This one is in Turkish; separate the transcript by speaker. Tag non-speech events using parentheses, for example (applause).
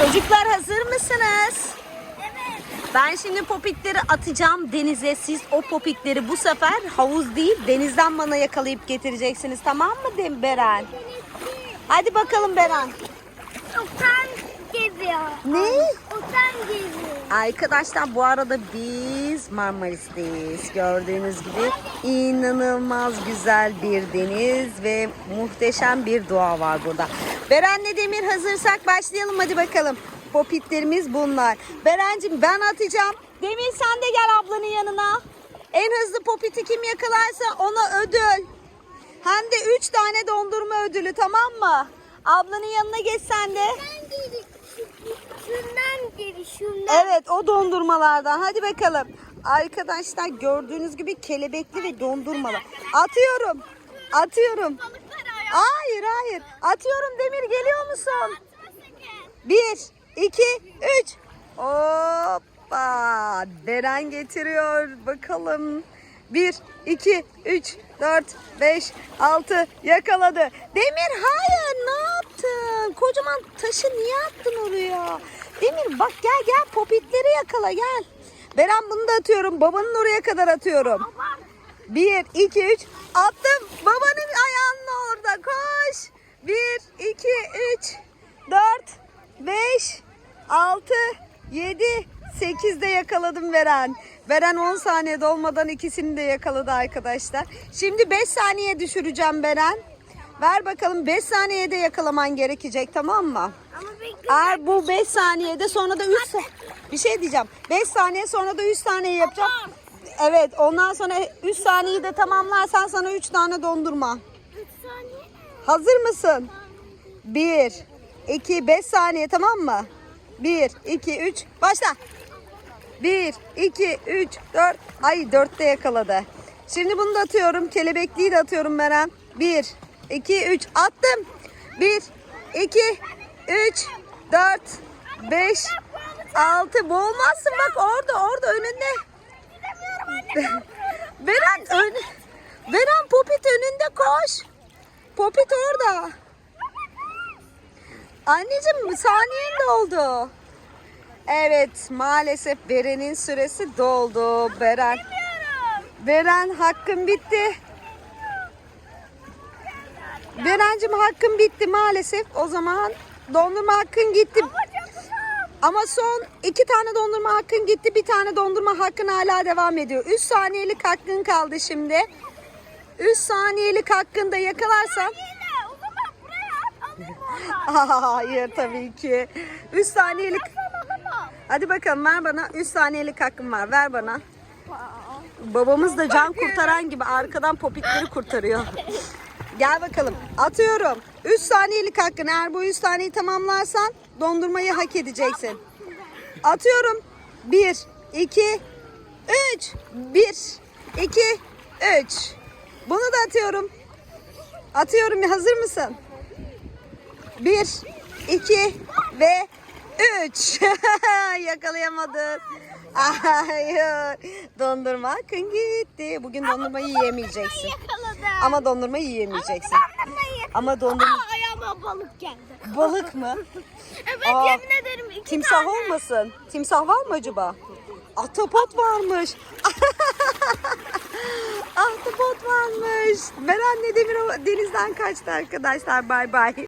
Speaker 1: Çocuklar hazır mısınız?
Speaker 2: Evet.
Speaker 1: Ben şimdi popitleri atacağım denize. Siz o popitleri bu sefer havuz değil denizden bana yakalayıp getireceksiniz. Tamam mı Dem Beren? Hadi bakalım Beren.
Speaker 2: Utan geziyor.
Speaker 1: Ne?
Speaker 2: Utan geziyor.
Speaker 1: Arkadaşlar bu arada biz Marmaris'teyiz. Gördüğünüz gibi inanılmaz güzel bir deniz ve muhteşem bir doğa var burada. Beren'le Demir hazırsak başlayalım hadi bakalım. Popitlerimiz bunlar. Berencim ben atacağım. Demir sen de gel ablanın yanına. En hızlı popiti kim yakalarsa ona ödül. Hem de 3 tane dondurma ödülü tamam mı? Ablanın yanına geç sen de.
Speaker 2: Şundan geri. Şundan.
Speaker 1: Evet o dondurmalardan. Hadi bakalım. Arkadaşlar gördüğünüz gibi kelebekli ve dondurmalı. Atıyorum. Atıyorum. Hayır hayır. Atıyorum Demir geliyor musun? Bir, iki, üç. Hoppa. Beren getiriyor. Bakalım. Bir, iki, üç, dört, beş, altı. Yakaladı. Demir hayır ne yaptın? Kocaman taşı niye attın oraya? Demir bak gel gel popitleri yakala gel. Beren bunu da atıyorum. Babanın oraya kadar atıyorum. Bir, iki, üç. Attım. Babanın orada. Koş. Bir, iki, üç, dört, beş, altı, yedi, sekiz de yakaladım Beren. Beren 10 saniye dolmadan ikisini de yakaladı arkadaşlar. Şimdi 5 saniye düşüreceğim Beren. Ver bakalım 5 saniyede yakalaman gerekecek tamam mı? Eğer bu 5 saniyede sonra da 3 bir şey diyeceğim. 5 saniye sonra da 3 saniye yapacağım. Evet ondan sonra 3 saniyeyi de tamamlarsan sana 3 tane dondurma.
Speaker 2: Üç.
Speaker 1: Hazır mısın? 1, 2, 5 saniye tamam mı? 1, 2, 3 başla. 1, 2, 3, 4. Ay 4 de yakaladı. Şimdi bunu da atıyorum. Kelebekliği de atıyorum Beren. 1, 2, 3 attım. 1, 2, 3, 4, 5, 6. Boğulmazsın bak orada orada önünde. Beren ön... Beren popit önünde koş. Popit orada. Anneciğim saniyen doldu. Evet maalesef Beren'in süresi doldu. Beren. Beren hakkın bitti. Berencim hakkın bitti maalesef. O zaman dondurma hakkın gitti. Ama son iki tane dondurma hakkın gitti. Bir tane dondurma hakkın hala devam ediyor. 3 saniyelik hakkın kaldı şimdi. 3 saniyelik hakkında.
Speaker 2: Alayım (laughs)
Speaker 1: Hayır tabii ki. 3 saniyelik. Hadi bakalım ver bana. 3 saniyelik hakkım var. Ver bana. Babamız da can kurtaran gibi arkadan popitleri kurtarıyor. Gel bakalım. Atıyorum. 3 saniyelik hakkın. Eğer bu 3 saniyeyi tamamlarsan dondurmayı hak edeceksin. Atıyorum. 1, 2, 3. 1, 2, 3. Bunu da atıyorum. Atıyorum. Hazır mısın? 1, 2 ve 3. (laughs) Yakalayamadın. Hayır. Dondurma hakkın gitti. Bugün dondurmayı yiyemeyeceksin.
Speaker 2: Yakaladım.
Speaker 1: Ama dondurmayı yiyemeyeceksin.
Speaker 2: Dondurmayı.
Speaker 1: Ama dondurma...
Speaker 2: Aa, ayağıma balık geldi.
Speaker 1: Balık mı?
Speaker 2: Evet
Speaker 1: Aa,
Speaker 2: yemin ederim iki
Speaker 1: Timsah
Speaker 2: tane.
Speaker 1: olmasın? Timsah var mı acaba? Ahtapot varmış. (laughs) Ahtapot varmış. Beren Demir o denizden kaçtı arkadaşlar. Bay bay.